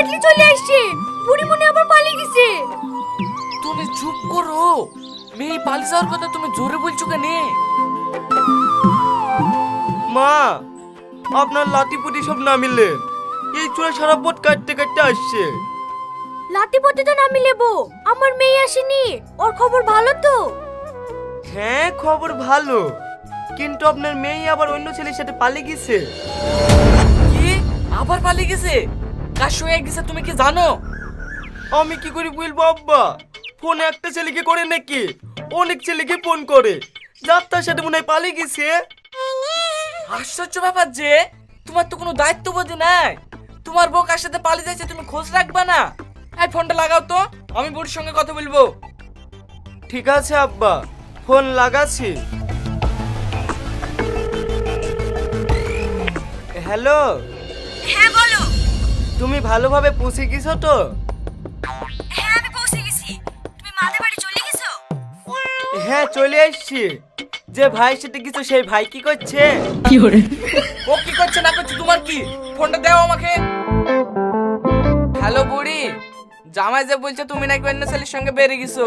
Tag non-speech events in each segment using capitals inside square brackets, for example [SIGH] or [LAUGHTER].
Immediately চলে আসছে। বুড়ি মনে আবার পালিয়ে গেছে। তুমি চুপ করো। মেয়ে পালিয়ে যাওয়ার কথা তুমি জোরে বলছো কেন? মা আপনার লাঠি পুটি সব নামিলে। এই চূড়া সারা বোট কাটতে কাটতে আসছে। লাঠি পথে তো নামি লেবো আমার মেয়ে আসেনি। ওর খবর ভালো তো? হ্যাঁ খবর ভালো। কিন্তু আপনার মেয়ে আবার অন্য ছেলের সাথে পালিয়ে গেছে। কি? আবার পালিয়ে গেছে? কার সঙ্গে গেছে তুমি কি জানো? আমি কি করে বলব আব্বা? ফোন একটা ছেলেকে করে নাকি? অনেক ছেলেকে ফোন করে। যার তার সাথে মনে হয় পালিয়ে গেছে। আশ্চর্য ব্যাপার যে তোমার তো কোনো দায়িত্ববোধই নাই। তোমার বউ কার সাথে পালিয়ে যাচ্ছে তুমি খোঁজ রাখবা না? এই ফোনটা লাগাও তো আমি বুড়ির সঙ্গে কথা বলব। ঠিক আছে আব্বা। ফোন লাগাচ্ছি। হ্যালো? হ্যাঁ তুমি ভালোভাবে পৌঁছে গেছো তো? হ্যাঁ আমি পৌঁছে গেছি। তুমি মাদের বাড়ি চলে গেছো? হ্যাঁ চলে এসছি যে ভাই সাথে কিছু সেই ভাই কি করছে? কি করে? ও কি করছে না করছে? তোমার কি? ফোনটা দাও আমাকে। হ্যালো বুড়ি জামাই যে বলছে তুমি নাকি অন্য ছেলের সঙ্গে বেরিয়ে গেছো?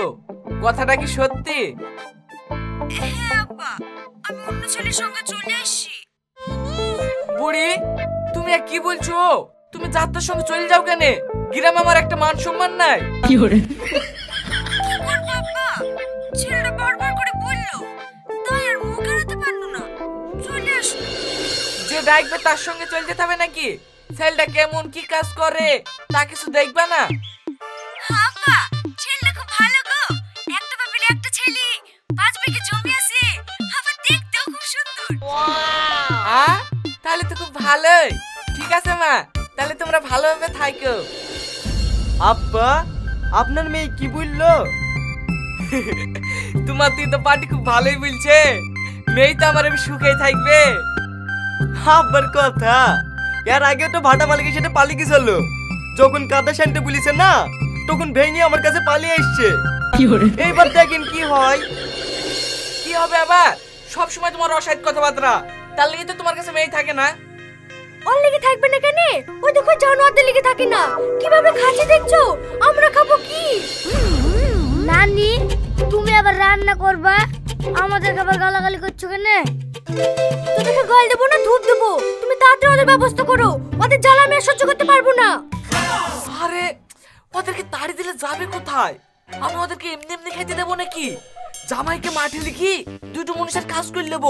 কথাটা কি সত্যি? হ্যাঁ আব্বা আমি অন্য ছেলের সঙ্গে চলে আসছি। বুড়ি তুমি আর কি বলছো? তুমি যাত্রার সঙ্গে চলে যাও কেন? গ্রামে আমার একটা মান সম্মান নাই। কি করব ছেলেটা বারবার করে বলল। তাই আর মুখ এড়াতে পারল না। চলে আসলো যে ডাকবে তার সঙ্গে চলে যেতে হবে নাকি? ছেলেটা কেমন কি কাজ করে তা কিছু দেখবে না? আব্বা ছেলেটা খুব ভালো গো। একটা বাপের একটা ছেলে পাঁচ বিঘে জমি আছে। আবার দেখতেও খুব সুন্দর। আ? তাহলে তো খুব ভালোই। ঠিক আছে মা। তাহলে তোমরা ভালোভাবে থাকো আব্বা আপনার মেয়ে কি বলল? [LAUGHS] তোমার তুই তো পার্টি খুব ভালোই বলছে। মেয়ে তো আমার সুখে থাকবে। আব্বার কথা। এর আগে তো ভাটা মালিকের সাথে পালিয়ে গেছিল যখন কাদা শান্তি বলিছে না তখন ভেঙে আমার কাছে পালিয়ে এসছে। এইবার দেখেন কি হয়। কি হবে আবার? সব সময় তোমার অসাইড কথাবার্তা। তার লেগে তো তোমার কাছে মেয়ে থাকে না। ওর লেগে থাকবে না কেন? ওই দেখো জানোয়ারদের লেগে থাকে না। কীভাবে খাচ্ছে দেখছ? আমরা খাব কি? নানি তুমি আবার রান্না করবা? আমাদের খাবার গালাগালি করছ কেন? তোদেরকে গাল দেবো না ধূপ দেবো? তুমি তাড়াতাড়ি ওদের ব্যবস্থা করো। ওদের জ্বালা আমি আর সহ্য করতে পারব না। আরে ওদেরকে তাড়ি দিলে যাবে কোথায়? আমি ওদেরকে এমনি এমনি খেতে দেবো নাকি? জামাইকে মাঠে লিখি দুটো মানুষের কাজ করে নেব।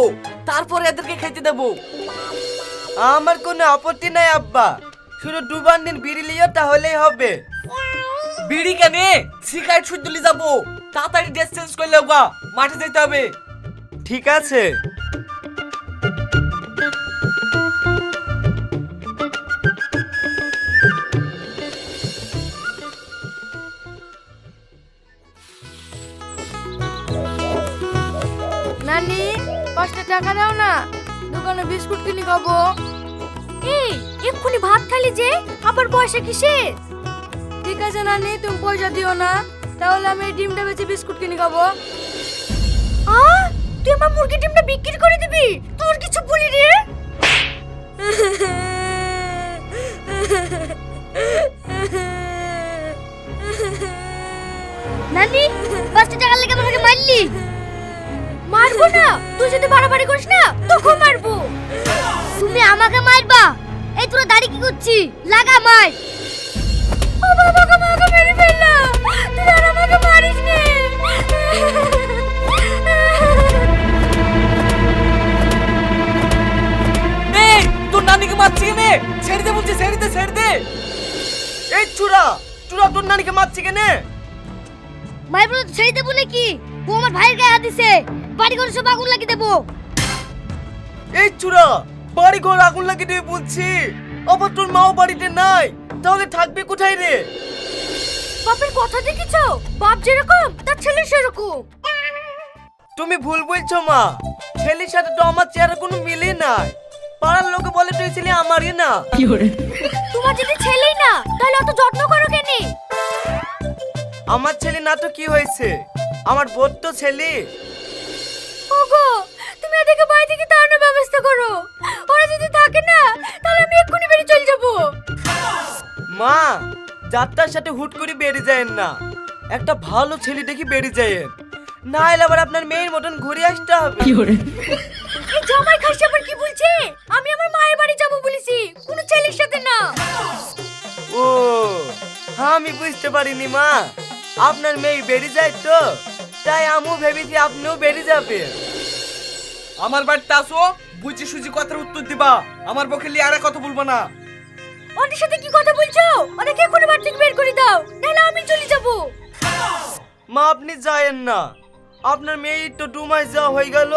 তারপরে এদেরকে খেতে দেবো। আমার কোনো আপত্তি নাই আব্বা। শুধু দুবার দিন বিড়ি লিও তাহলেই হবে। বিড়ি কেনে? সিগারেট শুদ্ধলি যাব। তাড়াতাড়ি ড্রেস চেঞ্জ করলে গা। মাঠে যেতে হবে। ঠিক আছে। নানি পাঁচটা টাকা দাও না। দোকানে বিস্কুট কিনে খাব। এই এক্ষুনি ভাত খালি যে আবার পয়সা কিসের? ঠিক আছে নানি তুমি পয়সা দিও না। তাহলে আমি এই ডিমটা বেচে বিস্কুট কিনে খাব। আ তুই আমার মুরগি ডিমটা বিক্রি করে দিবি? তোর কিছু বলি রে? নানি পাঁচটা টাকা লেগে আমাকে মারলি? মারবো না। তুই যদি বাড়াবাড়ি করিস না তোকে মারবো। তুমি আমাকে মারবা। এই তোরা দাড়ি কি করছি? লাগা মার। ও বাবা আমাকে মেরে ফেলল তুই আর আমাকে মারিস নে। এই তোর নানিকে মারছি কেনে ছেড়ে দে বলছি ছেড়ে দে ছেড়ে দে। এই চূড়া চূড়া তোর নানিকে মারছে কেনে মারবো তো ছেড়ে দেবো নাকি? ও আমার ভাইয়ের গায়ে হাত দিছে। বাড়ি করে সব আগুন লাগিয়ে দেবো। এই চূড়া বাড়ি ঘর আগুন লাগিয়ে দিয়ে বলছি। আবার তোর মাও বাড়িতে নাই তাহলে থাকবে কোথায় রে? বাপের কথা দেখেছ? বাপ যেরকম তার ছেলে সেরকম। তুমি ভুল বলছো মা। ছেলের সাথে তো আমার চেহারা কোনো মিলে নাই। পাড়ার লোকে বলে তুই ছেলে আমারই না। তোমার যদি ছেলেই না তাহলে অত যত্ন করো কেন আমার ছেলে না তো কি হয়েছে? আমার বোধ তো ছেলে। তুমি বাড়ি থেকে তাড়ানোর ব্যবস্থা করো। ওরা যদি থাকে না তাহলে আমি এক্ষুনি বেরিয়ে চলে যাব। মা যাত্রার সাথে হুট করে বেরিয়ে যায়েন না। একটা ভালো ছেলে দেখি বেরিয়ে যায়েন। না এলে আবার আপনার মেয়ের মতন ঘুরে আসতে হবে। এই জামাই খাসি আবার কি বলছে? আমি আমার মায়ের বাড়ি যাব বলেছি। কোনো ছেলের সাথে না। ও আমি বুঝতে পারিনি মা। আপনার মেয়ে বেরিয়ে যায় তো। তাই আমিও ভেবেছি আপনিও বেরিয়ে যাবেন। আমার বাড়িতে আসো বুঝি সুজি কথার উত্তর দিবা। আমার পক্ষে লিয়ে আর কথা বলব না। ওদের সাথে কি কথা বলছো? ওদেরকে এখনই বাড়ি থেকে বের করে দাও নাহলে আমি চলে যাব। মা আপনি যায়েন না। আপনার মেয়ে তো দু মাস যাওয়া হয়ে গেল।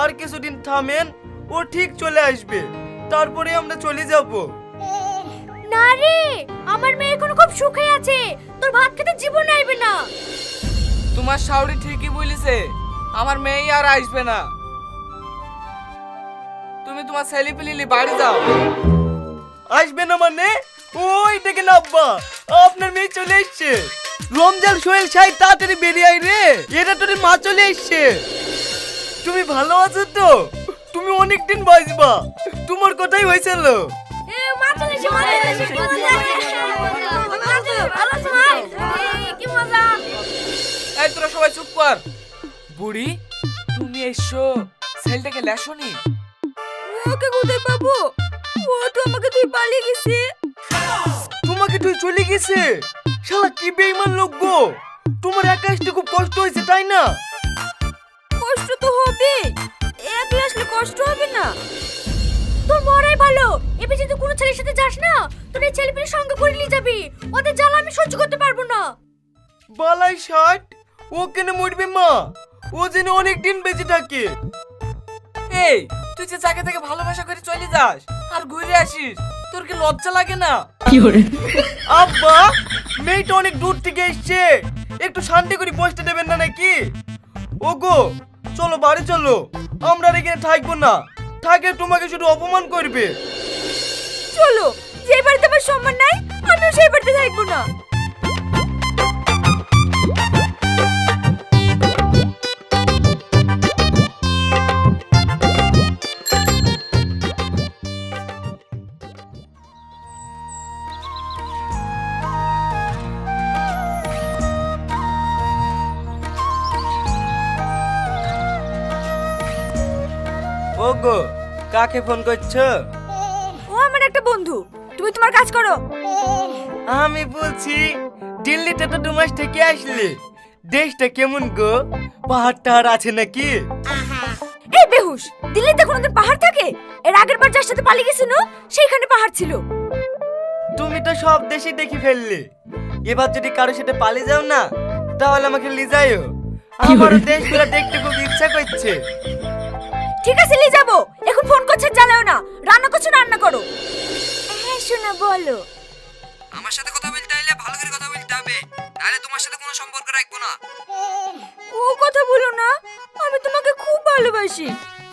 আর কিছুদিন থামেন ও ঠিক চলে আসবে। তারপরে আমরা চলে যাব। না রে আমার মেয়ে এখন খুব সুখে আছে। তোর ভাত খেতে জীবন আইবে না। তোমার শাওরি ঠিকই বলেছে। আমার মেয়ে আর আসবে না। তুমি তোমার ছেলে পেলিলি বাড়ি যাও। আসবে না মানে? ওই দেখে না আব্বা আপনার মেয়ে চলে এসছে। রমজান সোহেল সাহেব তাড়াতাড়ি বেরিয়ে আয় রে। এটা তোর মা চলে এসছে। তুমি ভালো আছো তো? তুমি অনেক দিন বাঁচবা। তোমার কথাই হয়েছিল। এ মা চলে এসে মা চলে এসে ভালো আছো মা। কি মজা? এই তোরা সবাই চুপ কর। বুড়ি তুমি এসো। ছেলেটাকে লেসনি? ওকে কোথায় পাবো ও তো আমাকে তুই পালিয়ে গেছে। তোমাকে তুই চলে গেছে? শালা কি বেইমান লোক গো? তোমার একা আসতে খুব কষ্ট হয়েছে তাই না? কষ্ট তো হবে। একলা আসলে কষ্ট হবে না। তোর মরাই ভালো। এবার যদি কোনো ছেলের সাথে যাস না তোর এই ছেলে পেলে সঙ্গে করে নিয়ে যাবি। ওদের জ্বালা আমি সহ্য করতে পারব না। বালাই ষাট? ও কেন মরবে মা? ও যেন অনেক দিন বেঁচে থাকে। এই তুই যে যাকে থেকে ভালোবাসা করে চলে যাস আর ঘুরে আসিস তোর কি লজ্জা লাগে না? আব্বা মেয়েটা অনেক দূর থেকে এসছে। একটু শান্তি করে বসতে দেবেন না নাকি? ওগো চলো বাড়ি চলো। আমরা আর এখানে থাকব না। থাকে তোমাকে শুধু অপমান করবে। চলো যে বাড়িতে আমার সম্মান নাই আমিও সেই বাড়িতে থাকব না। ওগো কাকে ফোন করছ? ও আমার একটা বন্ধু। তুমি তোমার কাজ করো। আমি বলছি দিল্লিতে তো দু মাস থেকে আসলে। দেশটা কেমন গো? পাহাড় টাহাড় আছে নাকি? এই বেহুশ দিল্লিতে কোনোদিন পাহাড় থাকে? এর আগের বার যার সাথে পালিয়ে গেছিল সেইখানে পাহাড় ছিল। তুমি তো সব দেশে দেখি ফেললে। এবার যদি কারোর সাথে পালিয়ে যাও না তাহলে আমাকে যাইও। আমার দেশগুলো দেখতে খুব ইচ্ছা করছে। ঠিক আছে নিয়ে যাব। এখন ফোন করছে জ্বালাও না। রান্না করছ রান্না করো। হ্যাঁ শোনা বলো। আমার সাথে কথা বলতে হলে ভালো করে কথা বলতে হবে। নাহলে তোমার সাথে কোনো সম্পর্ক রাখব না। ও কথা বলো না। আমি তোমাকে খুব ভালোবাসি।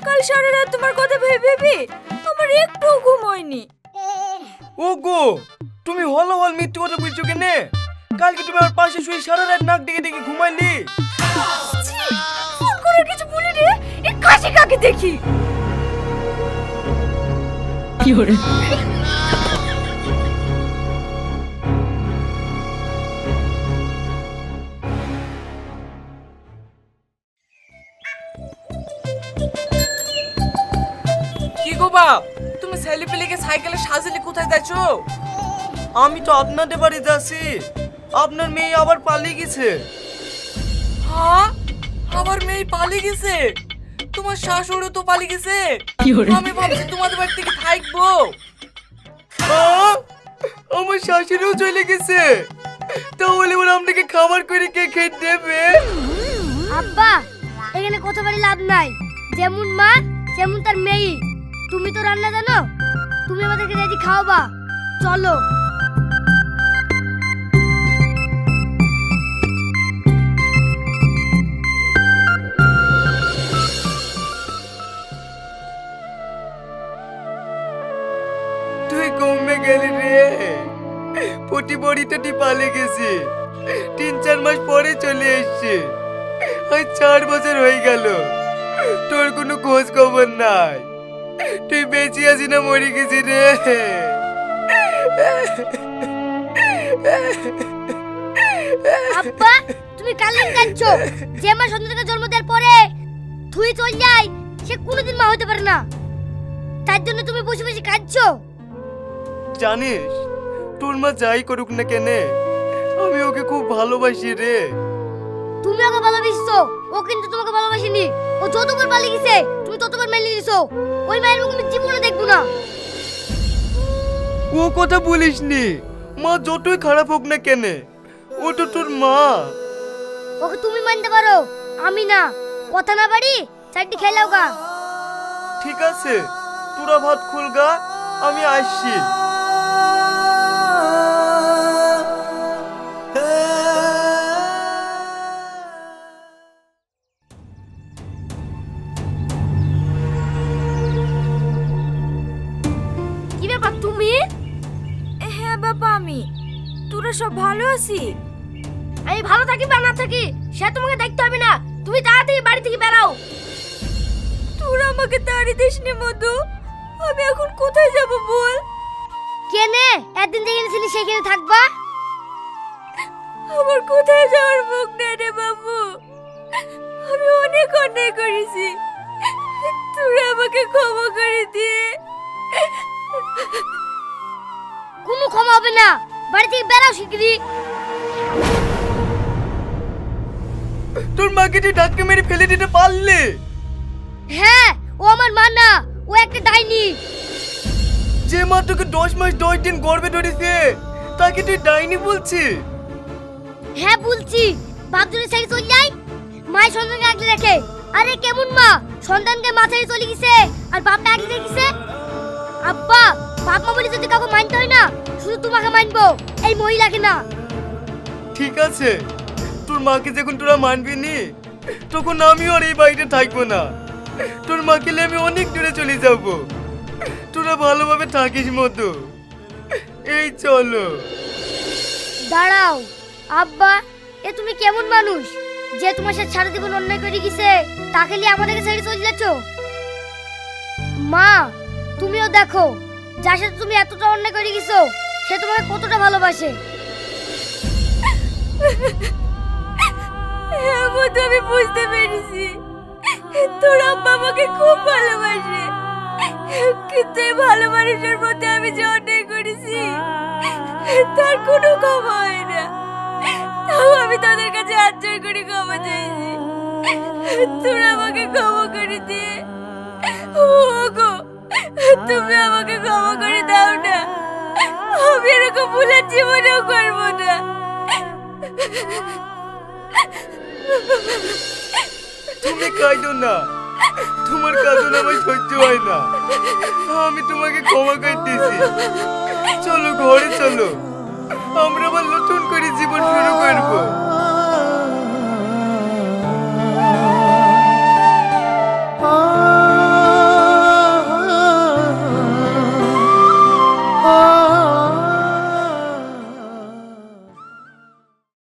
কাল সারা রাত তোমার কথা ভেবে ভেবে আমার একটু ঘুম হয়নি। ও গো তুমি হল হল মৃত্যু কথা বলছো কেনে? কালকে তুমি আমার পাশে শুয়ে সারা রাত নাক ডেকে ডেকে ঘুমাইলি। ফোন কিছু কাশি কাকে দেখি। কি গো বাপ? তুমি ছেলে পেলেকে সাইকেলে সাজিলে কোথায় যাচ্ছো? আমি তো আপনাদের বাড়ি যাচ্ছি। আপনার মেয়ে আবার পালিয়ে গেছে। হ্যাঁ? আমার মেয়ে পালিয়ে গেছে? তোমার শাশুড়ি তো পালিয়ে গেছে। আমি ভাবছি তোমাদের বাড়ি থেকে থাকব! আমার শাশুড়িও চলে গেছে। তাহলে ওরা আপনাকে খাবার করে কে খেতে দেবে? আব্বা এখানে কথা বলে লাভ নাই। যেমন মা যেমন তার মেয়ে। তুমি তো রান্না জানো? তুমি আমাদেরকে রেডি খাওয়াবা। চলো। তুই কমে গেলি রে। পটি বড়ি টটি পালিয়ে গেছে। তিন, চার মাস পরে চলে এসছে। আজ চার বছর হয়ে গেল। তোর কোনো খোঁজ খবর নাই। তুই বেঁচে আছি না মরে গেছি রে। আব্বা, তুমি কালেন কাঁদছো। যে মা সন্তানকে জন্ম দেওয়ার পরে তুই চল যাই সে কোনোদিন মা হতে পারে না। তার জন্য তুমি বসে বসে কাঁদছো। জানিস তোর মা যাই করুক না কেনে আমি ওকে খুব ভালোবাসি রে। তুমি ওকে ভালোবেসছো ও কিন্তু তোমাকে ভালোবাসেনি। ও যতবার পালিয়ে গেছে তুমি ততবার মেনে নিয়েছো ওই মায়ের মুখ আমি জীবনে দেখব না। ও কথা বলিসনি মা যতই খারাপ হোক না কেনে ও তো তোর মা। ওকে তুমি মানতে পারো আমি না। কথা না পারি চারটি খেলাও গা। ঠিক আছে তোরা ভাত খুলগা আমি আসছি। বাবা আমি? তোরা সব ভালো আছি? আমি ভালো থাকি বা না থাকি সে তোমাকে দেখতে হবে না। তুমি তাড়াতাড়ি বাড়ি থেকে বেরাও। তোরা আমাকে তাড়ি দিসনি মধু। আমি এখন কোথায় যাব বল? কেনে একদিন যেখানে ছিলি সেখানে থাকবা। আমার কোথায় যাওয়ার মুখ নেই রে বাবু। আমি অনেক অন্যায় করেছি। তোরা আমাকে ক্ষমা করে হবে না। বাড়ি থেকে বেরাও শিগগিরি তোর মাকে তুই ডাক্কে মেরে ফেলে দিতে পারলে? হ্যাঁ ও আমার মা না ও একটা ডাইনি। যে মা তোকে দশ মাস দশ দিন গর্বে ধরেছে তাকে তুই ডাইনি বলছিস? হ্যাঁ বলছি। বাপ যদি ছেড়ে চলে যাই মায়ের সন্তানকে আগলে রাখে। আরে কেমন মা? সন্তানকে মা ছেড়ে চলে গেছে আর বাপটা আগলে রেখেছে? আব্বা বাপ মা বলে যদি কাউকে মানতে হয় না শুধু তোমাকে মানবো এই মহিলাকে না। ঠিক আছে তোর মাকে যখন তোরা মানবি নি তখন আমিও আর এই বাড়িতে থাকব না। তোর মাকে নিয়ে আমি অনেক দূরে চলে যাব। তোরা ভালোভাবে থাকিস মতো এই চলো। দাঁড়াও আব্বা এ তুমি কেমন মানুষ? যে তোমার সাথে সারা জীবন অন্যায় করে গেছে তাকে নিয়ে আমাদেরকে ছেড়ে চলে যাচ্ছ? মা তুমিও দেখো। যার সাথে তুমি এতটা অন্যায় করে গেছো, সে তোমাকে কতটা ভালোবাসে? হ্যাঁ আমি বুঝতে পেরেছি। তোর আব্বা আমাকে খুব ভালোবাসে। কিন্তু এই ভালোবাসার মধ্যে আমি যে অন্যায় করেছি, তার কোনো ক্ষমা হয় না। তাও আমি তাদের কাছে জোর করে ক্ষমা চাইছি। তোরা আমাকে ক্ষমা করে দিয়ে ওগো [LAUGHS] তুমি আমাকে ক্ষমা করে দাও না। আমি এরকম ভুলের জীবনেও করব না। তুমি কাঁদো না। তোমার কাঁদন আমার সহ্য হয় না। আমি তোমাকে ক্ষমা করে দিয়েছি। চলো ঘরে চলো। আমরা আবার নতুন করে জীবন শুরু করব।